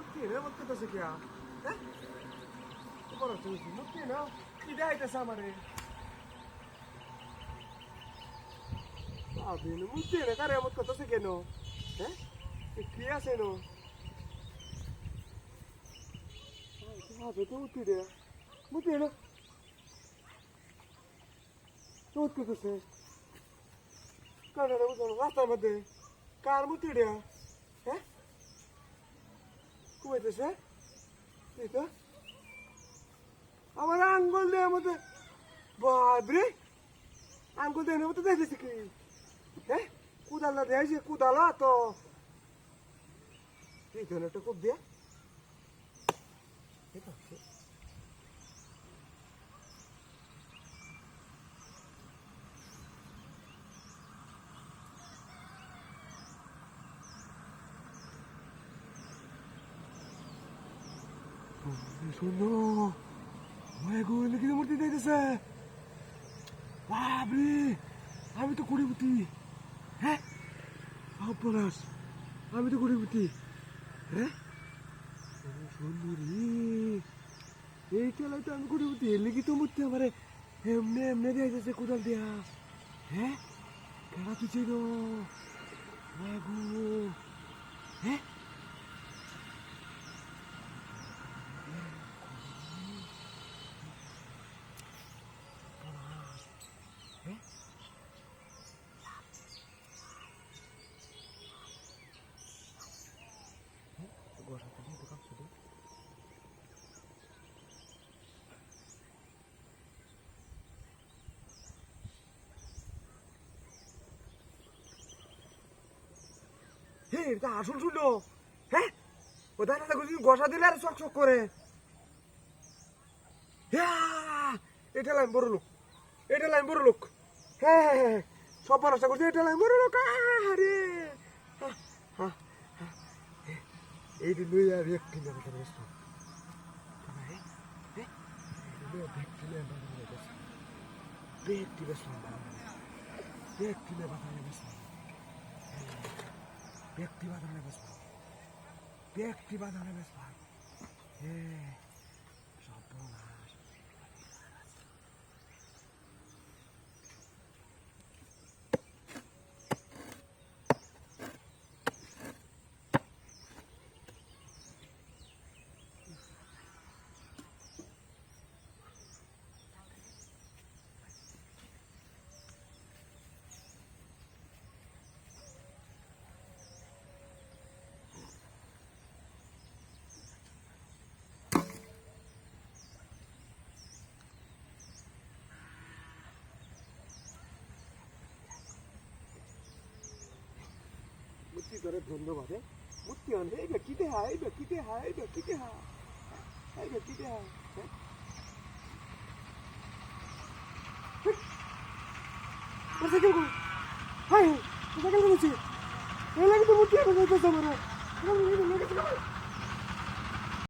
মুক্তি না মত তো শিখিয়া হ্যাঁ বড় তুই মুক্তি না কি দেখাইতেছে আমারে আবিন মুক্তি না কারে মত কত কেন হ্যাঁ এ কি আছে নো আবে তো মুক্তি দে মুক্তি না তোত কইতেছে কারণ রাস্তার মধ্যে কার মুক্তি দেয়া হ্যাঁ কইতেছে এই তো। আমার আঙ্গুল দেওয়ার মতো। বাবরে আঙ্গুল দেওয়ার মতো দেখেছি কি? হ্যাঁ কুদালা দেয়াছে কুদালা তো। এই ধরনের একটা খুব দেয়া এই তো, শোনো মায়া গো লিখে মূর্তি দিতেছে। বাবরে আমি তো কুড়িপুতি হ্যাঁ? অপরাস আমি তো কুড়িপুতি হ্যাঁ? সুন্দরী। এই খেলায় তো আমি কুড়িপুতি এর লিখি তো মূর্তি আমারে এমনি এমনি দিয়েছে কোদাল দিয়া? হ্যাঁ? খেলা তুই গো মায়া গো হ্যাঁ? গোড়াতে দিয়ে দোকান শুধু। হে, এটা আসল শুনলো হ্যাঁ ও দাদা কিছু গসা দিলে আর চক চক করে? হ্যাঁ এটা লাইন বড় লোক। এটা লাইন বড় লোক। হ্যাঁ হ্যাঁ হ্যাঁ সব পড়াশোনা করছে এটা লাইন বড় লোক। আরে হ্যাঁ হ্যাঁ এইটি লইয়া ব্যক্তি না কথা বলছো ব্যক্তি না ব্যক্তি বেসলাম ধরে ধন্যবাদ। হ্যাঁ মুক্তি আনবে এই ব্যক্তিতে হা এই ব্যক্তিতে হা এই ব্যক্তিতে হা এই ব্যক্তিতে হা হ্যাঁ। মোটরসাইকেল হাই মোটরসাইকেল কো এই লাগে তো আনবে তো আমার